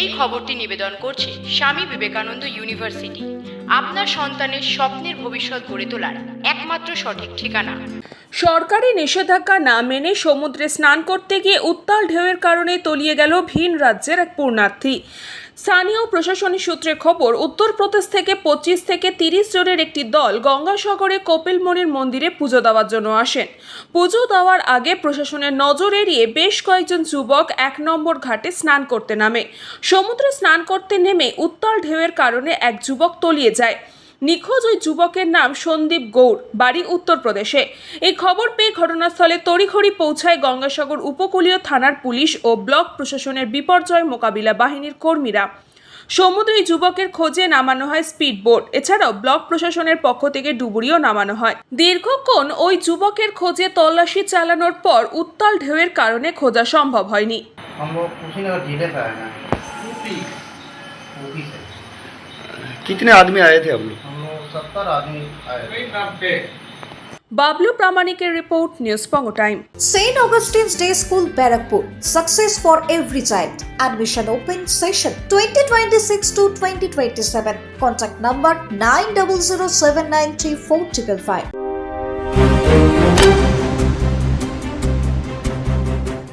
এই খবরটি নিবেদন করছে স্বামী বিবেকানন্দ ইউনিভার্সিটি। আপনার সন্তানের স্বপ্নের ভবিষ্যৎ গড়ে তোলার একমাত্র সঠিক ঠিকানা। সরকারি নিষেধাজ্ঞা না মেনে সমুদ্রে স্নান করতে গিয়ে উত্তাল ঢেউয়ের কারণে তলিয়ে গেল ভিন রাজ্যের এক পূর্ণার্থী স্থানীয় প্রশাসনিক সূত্রে খবর, উত্তরপ্রদেশ থেকে পঁচিশ থেকে তিরিশ জনের একটি দল গঙ্গাসাগরে কপিলমণির মন্দিরে পুজো দেওয়ার জন্য আসেন। পুজো দেওয়ার আগে প্রশাসনের নজর এড়িয়ে বেশ কয়েকজন যুবক এক নম্বর ঘাটে স্নান করতে নামে। সমুদ্রে স্নান করতে নেমে উত্তাল ঢেউয়ের কারণে এক যুবক তলিয়ে যায়। নিখোঁজ ওই যুবকের নাম সন্দীপ গৌড় বাড়ি উত্তরপ্রদেশে এই খবর পেয়ে ঘটনাস্থলে তড়িঘড়ি পৌঁছায় গঙ্গাসাগর উপকূলীয় থানার পুলিশ ও ব্লক প্রশাসনের বিপর্যয় মোকাবিলা বাহিনীর কর্মীরা সমুদ্রে এই যুবকের খোঁজে নামানো হয় স্পিড বোট এছাড়াও ব্লক প্রশাসনের পক্ষ থেকে ডুবুরিও নামানো হয় দীর্ঘক্ষণ ওই যুবকের খোঁজে তল্লাশি চালানোর পর উত্তাল ঢেউয়ের কারণে খোঁজা সম্ভব হয়নি हम लोग कुशीनगर जिले से आए हैं यूपी से कितने आदमी आए थे हम लोग हम लोग सत्तर आदमी आए थे বাবলু প্রামাণিকের report news পঙ্গ time St. Augustine's Day School, Barrackpur. Success for every child. Admission open session 2026 to 2027. Contact number 9007934555.